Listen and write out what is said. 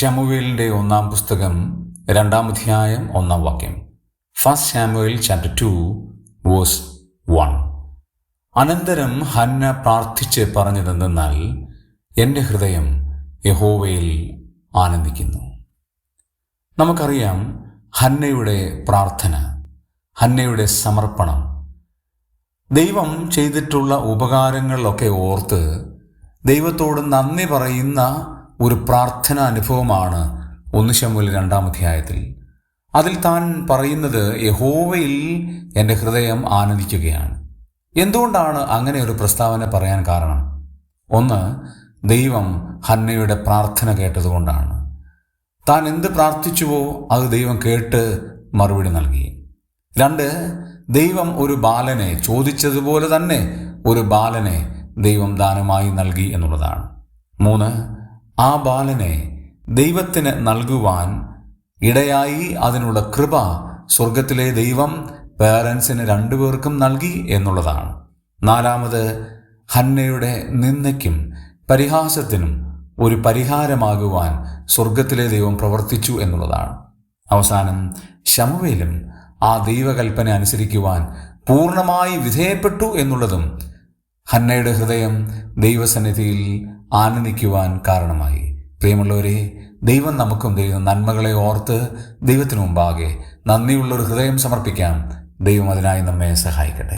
ഷമുവേലിന്റെ ഒന്നാം പുസ്തകം രണ്ടാം അധ്യായം ഒന്നാം വാക്യം. First Samuel chapter two verse one അനന്തരം ഹന്ന പ്രാർത്ഥിച്ച് പറഞ്ഞതെന്നാൽ എന്റെ ഹൃദയം യഹോവയിൽ ആനന്ദിക്കുന്നു. നമുക്കറിയാം ഹന്നയുടെ പ്രാർത്ഥന ഹന്നയുടെ സമർപ്പണം. ദൈവം ചെയ്തിട്ടുള്ള ഉപകാരങ്ങളിലൊക്കെ ഓർത്ത് ദൈവത്തോട് നന്ദി പറയുന്ന ഒരു പ്രാർത്ഥന അനുഭവമാണ് ഒന്ന് ശമുൽ രണ്ടാം അധ്യായത്തിൽ. അതിൽ താൻ പറയുന്നത് യഹോവയിൽ എന്റെ ഹൃദയം ആനന്ദിക്കുകയാണ്. എന്തുകൊണ്ടാണ് അങ്ങനെ ഒരു പ്രസ്താവന പറയാൻ കാരണം? ഒന്ന് ദൈവം ഹന്നയുടെ പ്രാർത്ഥന കേട്ടതുകൊണ്ടാണ്. താൻ എന്ത് പ്രാർത്ഥിച്ചുവോ അത് ദൈവം കേട്ട് മറുപടി നൽകി. രണ്ട് ദൈവം ഒരു ബാലനെ ചോദിച്ചതുപോലെ തന്നെ ഒരു ബാലനെ ദൈവം ദാനമായി നൽകി എന്നുള്ളതാണ്. മൂന്ന് ആ ബാലനെ ദൈവത്തിന് നൽകുവാൻ ഇടയായി അതിനുള്ള കൃപ സ്വർഗത്തിലെ ദൈവം പേരൻസിന് രണ്ടുപേർക്കും നൽകി എന്നുള്ളതാണ്. നാലാമത് ഹന്നയുടെ നിന്ദയ്ക്കും പരിഹാസത്തിനും ഒരു പരിഹാരമാകുവാൻ സ്വർഗത്തിലെ ദൈവം പ്രവർത്തിച്ചു എന്നുള്ളതാണ്. അവസാനം ശമുവേലും ആ ദൈവകൽപ്പന അനുസരിക്കുവാൻ പൂർണമായി വിധേയപ്പെട്ടു എന്നുള്ളതും ഹന്നയുടെ ഹൃദയം ദൈവസന്നിധിയിൽ ആനന്ദിക്കുവാൻ കാരണമായി. പ്രിയമുള്ളവരെ ദൈവം നമുക്കും ദൈവം നന്മകളെ ഓർത്ത് ദൈവത്തിനു മുമ്പാകെ നന്ദിയുള്ളൊരു ഹൃദയം സമർപ്പിക്കാം. ദൈവം അതിനായി നമ്മെ സഹായിക്കട്ടെ.